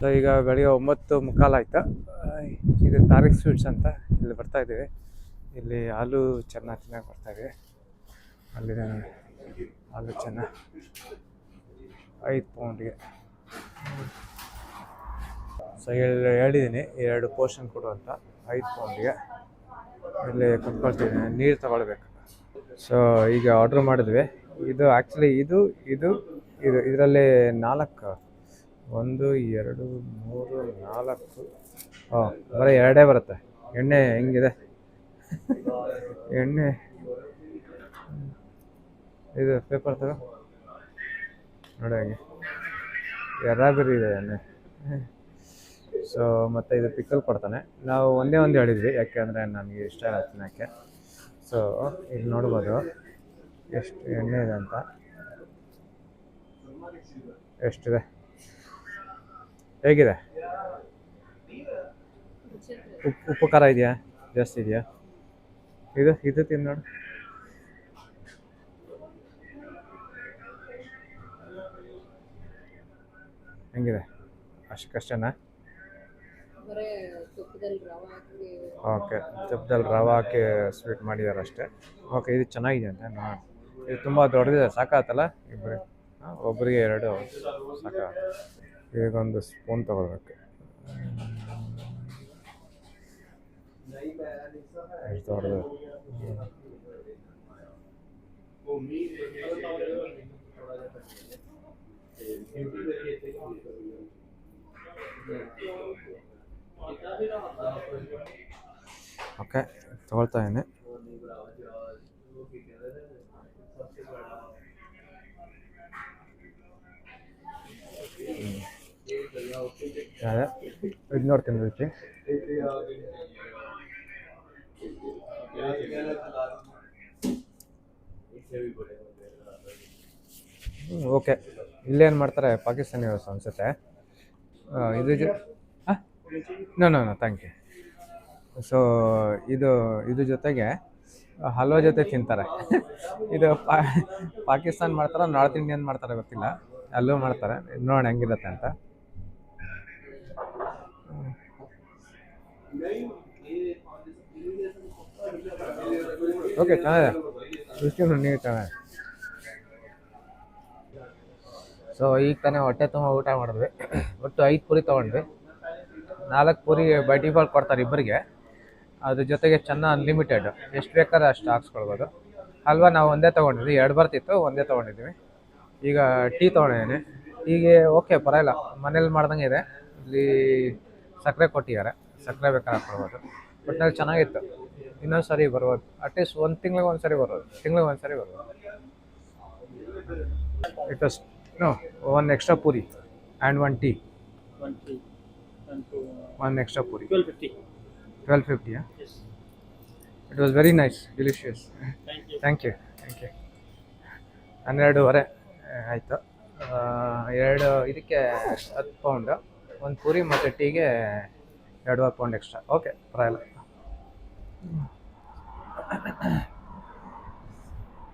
So ಈಗ ಬೆಳಿಗ್ಗೆ ಒಂಬತ್ತು ಮುಕ್ಕಾಲು ಆಯ್ತು? ಇದು ತಾರಿಕ್ ಸ್ವೀಟ್ಸ್ ಅಂತ ಇಲ್ಲಿ ಬರ್ತಾ ಇದ್ದೀವಿ. ಇಲ್ಲಿ ಹಾಲು ಚೆನ್ನಾಗಿ ತಿನ್ನಕ್ಕೆ ಬರ್ತಾ ಇದೆ ಅಲ್ಲಿ ಹಾಲು ಚೆನ್ನ ಐದು ಪೌಂಡ್ಗೆ. ಸೊ ಹೇಳಿ ಹೇಳಿದ್ದೀನಿ ಎರಡು ಪೋರ್ಷನ್ ಕೊಡು ಅಂತ, ಐದು ಪೌಂಡ್ಗೆ. ಇಲ್ಲಿ ಕುತ್ಕೊಳ್ತೀನಿ, ನೀರು ತಗೊಳ್ಬೇಕು. ಸೊ ಈಗ ಆರ್ಡ್ರ್ ಮಾಡಿದ್ವಿ. ಇದು ಆ್ಯಕ್ಚುಲಿ ಇದು ಇದು ಇದು, ಇದರಲ್ಲಿ ನಾಲ್ಕು ಒಂದು, ಎರಡು, ಮೂರು, ನಾಲ್ಕು. ಹಾಂ, ಬರೀ ಎರಡೇ ಬರುತ್ತೆ. ಎಣ್ಣೆ ಹೆಂಗಿದೆ? ಎಣ್ಣೆ. ಇದು ಪೇಪರ್ ಥರ ನೋಡಿ ಹಾಗೆ. ಬಿರಿ ಇದೆ ಎಣ್ಣೆ. ಸೊ ಮತ್ತು ಇದು ಪಿಕ್ಕಲ್ ಕೊಡ್ತಾನೆ. ನಾವು ಒಂದೇ ಒಂದು ಹೇಳಿದ್ವಿ ಯಾಕೆಂದರೆ ನನಗೆ ಇಷ್ಟ ಇಲ್ಲ ತಿನ್ನೋಕ್ಕೆ. ಸೊ ಇಲ್ಲಿ ನೋಡ್ಬೋದು. ಎಷ್ಟು ಎಣ್ಣೆ ಇದೆ ಅಂತ. ಎಷ್ಟಿದೆ? ಹೇಗಿದೆ? ಉಪ್ಪು ಉಪ್ಪು ಖಾರ ಇದೆಯಾ? ಜಾಸ್ತಿ ಇದೆಯಾ? ಇದು ಇದು ತಿಂದು ನೋಡು. ಹೆಂಗಿದೆ? ಅಷ್ಟು ಕಷ್ಟನಾ? ಓಕೆ ತುಪ್ಪದಲ್ಲಿ ರವೆ ಹಾಕಿ ಸ್ವೀಟ್ ಮಾಡಿದ್ದಾರೆ ಅಷ್ಟೇ. ಓಕೆ ಇದು ಚೆನ್ನಾಗಿದೆ ಅಂತ ನೋಡಿ ಇದು ತುಂಬ ದೊಡ್ಡದಿದೆ ಸಾಕಾತಲ್ಲ ಇಬ್ಬರಿಗೆ ಹಾಂ ಒಬ್ಬರಿಗೆ ಎರಡು ಸಾಕ ಈಗೊಂದು ಸ್ಪೂನ್ ತಗೊಳ್ಬೇಕು ಎಷ್ಟು ದೊಡ್ಡದು ಓಕೆ ತಗೊಳ್ತಾ ಇದ್ದೀನಿ ಇದು ನೋಡ್ತೀನಿ ರುಚಿ ಓಕೆ. ಇಲ್ಲೇನು ಮಾಡ್ತಾರೆ? ಪಾಕಿಸ್ತಾನಿ ವ್ಯವಸ್ಥೆ ಅನಿಸುತ್ತೆ ಇದು ಜೊ ಹಾಂ no no thank you so ಇದು ಇದ್ರ ಜೊತೆಗೆ ಹಲ್ವಾ ಜೊತೆ ತಿಂತಾರೆ. ಇದು ಪಾಕಿಸ್ತಾನ್ ಮಾಡ್ತಾರ, ನಾರ್ತ್ ಇಂಡಿಯನ್ ಮಾಡ್ತಾರೆ ಗೊತ್ತಿಲ್ಲ. ಅಲ್ಲೂ ಮಾಡ್ತಾರೆ. ನೋಡಿ ನೋಡೋಣ ಹೆಂಗಿರುತ್ತೆ ಅಂತ. ಓಕೆ ಚೆನ್ನಾಗಿದೆ ರುಚಿ ನೀವು ಚೆನ್ನಾಗಿದೆ ಸೊ ಈಗ ತಾನೇ ಹೊಟ್ಟೆ ತುಂಬ ಊಟ ಮಾಡಿದ್ವಿ. ಒಟ್ಟು ಐದು ಪುರಿ ತೊಗೊಂಡ್ವಿ. ನಾಲ್ಕು ಪುರಿ ಬೈ ಡಿಫಾಲ್ಟ್ ಕೊಡ್ತಾರೆ ಇಬ್ಬರಿಗೆ. ಅದ್ರ ಜೊತೆಗೆ ಚೆನ್ನ ಅನ್ಲಿಮಿಟೆಡ್ ಎಷ್ಟು ಬೇಕಾದ್ರೆ ಅಷ್ಟು ಹಾಕ್ಸ್ಕೊಳ್ಬೋದು. ಹಲ್ವಾ ನಾವು ಒಂದೇ ತೊಗೊಂಡಿದ್ವಿ. ಎರಡು ಬರ್ತಿತ್ತು, ಒಂದೇ ತೊಗೊಂಡಿದ್ವಿ. ಈಗ ಟೀ ತೊಗೊಂಡಿದ್ದೀನಿ. ಹೀಗೆ ಓಕೆ ಪರವಾಗಿಲ್ಲ. ಮನೇಲಿ ಮಾಡ್ದಂಗೆ ಇದೆ. ಇಲ್ಲಿ ಸಕ್ಕರೆ ಕೊಟ್ಟಿದ್ದಾರೆ. ಸಕ್ಕರೆ ಬೇಕಾದ್ರೆ ಹಾಕ್ಕೊಳ್ಬೋದು. ಒಟ್ಟಿನಲ್ಲಿ ಚೆನ್ನಾಗಿತ್ತು. ಇನ್ನೊಂದು ಸಾರಿ ಬರ್ಬೋದು. ಅಟ್ಲೀಸ್ಟ್ ಒಂದು ತಿಂಗ್ಳಿಗೆ ಒಂದು ಸರಿ ಬರ್ಬೋದು. ತಿಂಗ್ಳಿಗೆ ಒಂದು ಸರಿ ಬರ್ಬೋದು. It was no one extra puri and one tea one extra puri. Twelve fifty it was very nice delicious. Thank you thank you ಹನ್ನೆರಡೂವರೆ ಆಯಿತು. ಎರಡು ಇದಕ್ಕೆ ಹತ್ತು ಪೌಂಡು ಒಂದು ಪೂರಿ ಮತ್ತು ಟೀಗೆ ಎರಡೂವರೆ ಪೌಂಡ್ ಎಕ್ಸ್ಟ್ರಾ ಓಕೆ ಪರವಾಗಿಲ್ಲ